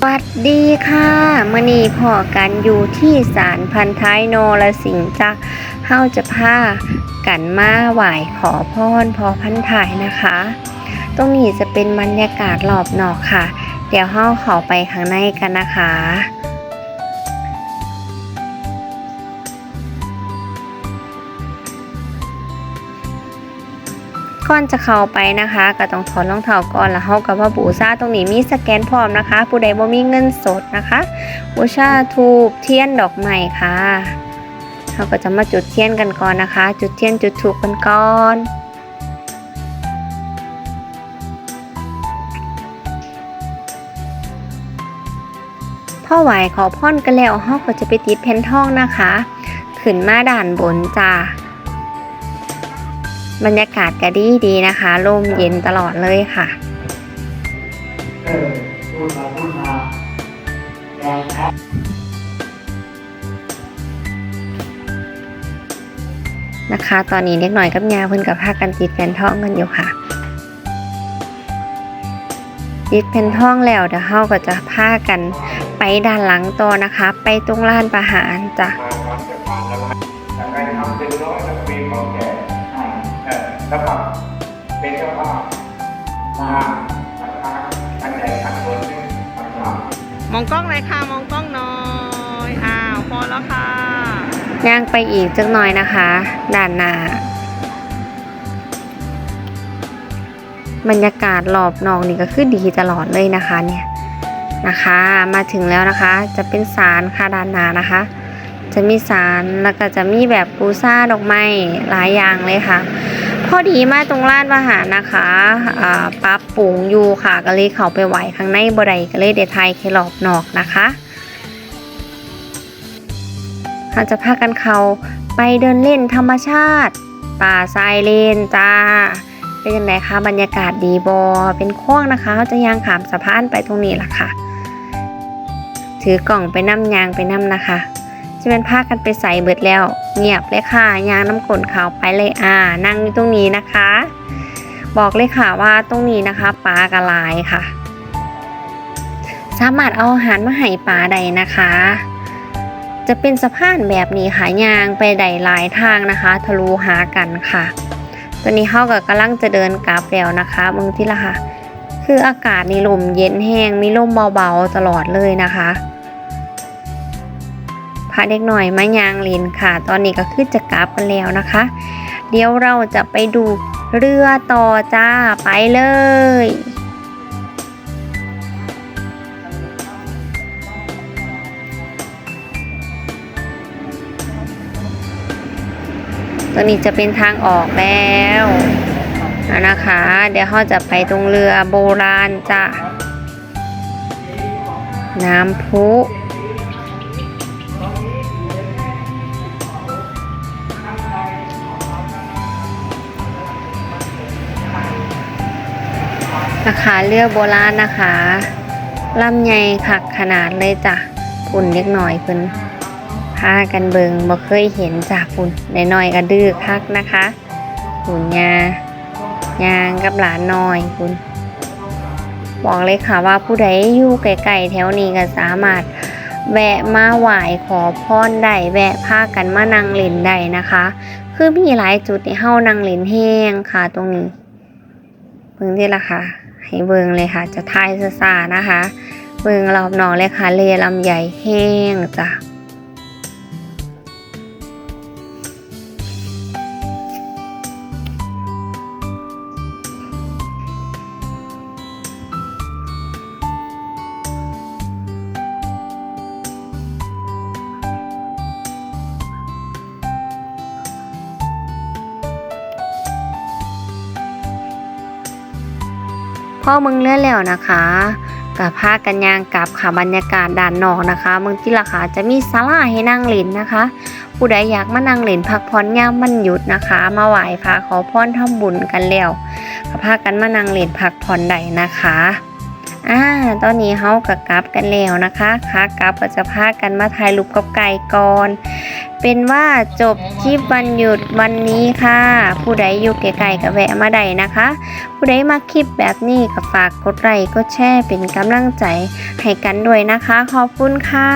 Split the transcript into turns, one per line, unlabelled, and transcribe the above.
สวัสดีค่ะมื่อนี้พอกันอยู่ที่ศาลพันท้ายนรสิงห์จ้ะเฮาจะพากันมาไหว้ขอพรพอพันท้ายนะคะ ตรงนี้จะเป็นบรรยากาศรอบนอกค่ะ เดี๋ยวเฮาเข้าไปข้างในกันนะคะ ก่อนจะเข้าไปนะคะ ก็ต้องถอดรองเท้าก่อนแล้วเฮากับว่าบูชาตรงนี้มีสแกนพร้อมนะคะ ผู้ใดบ่มีเงินสดนะคะบูชาทูบเทียนดอกไม้ค่ะเราก็จะมาจุดเทียนกันก่อนนะคะ จุดเทียนจุดถูกกันก่อนพ่อไหวขอพรกันแล้วเฮาก็จะไปติดแผ่นทองนะคะ ขึ้นมาด่านบนจ้า บรรยากาศก็ดีดีนะคะลมเย็นตลอดเลยค่ะนะคะ ตอนนี้เล็กหน่อยกับยาเพิ่นกับพากันติดแผ่นทองกันอยู่ค่ะติดแผ่นทองแล้วเดี๋ยวเฮาก็จะพากันไปด้านหลังต่อนะคะ ไปตรงลานประหารจ้ะ
แล้วก็ทำเป็นร้อยแล้วก็มีของแก่
อ่า
เออแล้วก็เป็นเจ้าภาพ
มา
ราคาอันใหญ่ขันบนซึ่งราคาม
องกล้องเลยค่ะมองกล้องหน่อยอ้าวพอแล้วค่ะ
ย่างไปอีกจักหน่อยนะคะด้านหน้าบรรยากาศรอบนอกนี่ก็คือดีตลอดเลยนะคะเนี่ยนะคะ มาถึงแล้วนะคะ จะเป็นศาลค่ะด้านหน้านะคะ จะมีศาลแล้วก็จะมีแบบปูซ่าดอกไม้หลายอย่างเลยค่ะ พอดีมาตรงร้านอาหารนะคะอ่าปรับปรุงอยู่ค่ะก็เลยเข้าไปไหวข้างในบ่ได้ก็เลยเดทายแค่รอบนอกนะคะเราจะพากันเขาไปเดินเล่นธรรมชาติ ป่าทรายเลนจ้าเป็นยังไงคะบรรยากาศดีบอเป็นโค้งนะคะเขาจะย่างขามสะพานไปตรงนี้ล่ะค่ะ ถือกล่องไปน้ำยางไปน้ำนะคะ จะเป็นพากันไปใส่เบิดแล้ว เงียบเลยค่ะยางน้ำกลนขาวไปเลยอ่า นั่งอยู่ตรงนี้นะคะ บอกเลยค่ะว่าตรงนี้นะคะปลากระลายค่ะ สามารถเอาอาหารมาให้ปลาใดนะคะ จะเป็นสะพานแบบนี้ค่ะยางไปใดหลายทางนะคะ ทะลุหากันค่ะ ตอนนี้เข้ากับกำลังจะเดินกลับแล้วนะคะมึงที่ละค่ะ คืออากาศในี่ลมเย็นแห้งมีลมเบาๆตลอดเลยนะคะาเด็กหน่อยมายางลินค่ะ ตอนนี้ก็คือจะกลับกันแล้วนะคะ เดี๋ยวเราจะไปดูเรือต่อจ้าไปเลยตรงนี้จะเป็นทางออกแล้วนะนะคะ เดี๋ยวเราจะไปตรงเรือโบราณจ้ะน้ำพุ นะคะเรือโบราณนะคะลำใหญ่คักขนาดเลยจ้ะปุ่นเล็กหน่อยเพิ่นพากันเบิงบ่เคยเห็นจ้ะปุ่นนน้อยๆก็ดื้อคักนะคะปุ่นยายางกับหลานน้อยปุ่นบอกเลยค่ะว่าผู้ใดอยู่ไกลๆแถวนี้ก็สามารถแวะมาไหว้ขอพรได้แวะพากันมานั่งเล่นได้นะคะ คือมีหลายจุดที่เฮานั่งเล่นแห้งค่ะตรงนี้เบิ่งที่ละค่ะ ให้เบิ่งเลยค่ะ จะทายซาๆนะคะ เบิ่งรอบนอกเลยค่ะเลลำใหญ่แห้งจ้ะ พ่อมึงเลื่อนแล้วนะคะกับพากันยางกับค่ะบรรยากาศด่านนอกนะคะเมืองที่ละค่ะจะมีศาลาให้นั่งเล่นนะคะ ผู้ใดอยากมานั่งเล่นพักผ่อนยามมันหยุดนะคะ มาไหว้พระขอพรทำบุญกันแล้วก็พากันมานั่งเล่นพักผ่อนได้นะคะอ่าตอนนี้เฮาก็กลับกันแล้วนะคะขากลับก็จะพากันมาถ่ายรูปกับไก่ก่อน เป็นว่าจบคลิปวันหยุดวันนี้ค่ะ ผู้ใดอยู่ไกลๆก็แวะมาได้นะคะ ผู้ใดมาคลิปแบบนี้ก็ฝากกดไลค์กดแชร์เป็นกำลังใจให้กันด้วยนะคะ ขอบคุณค่ะ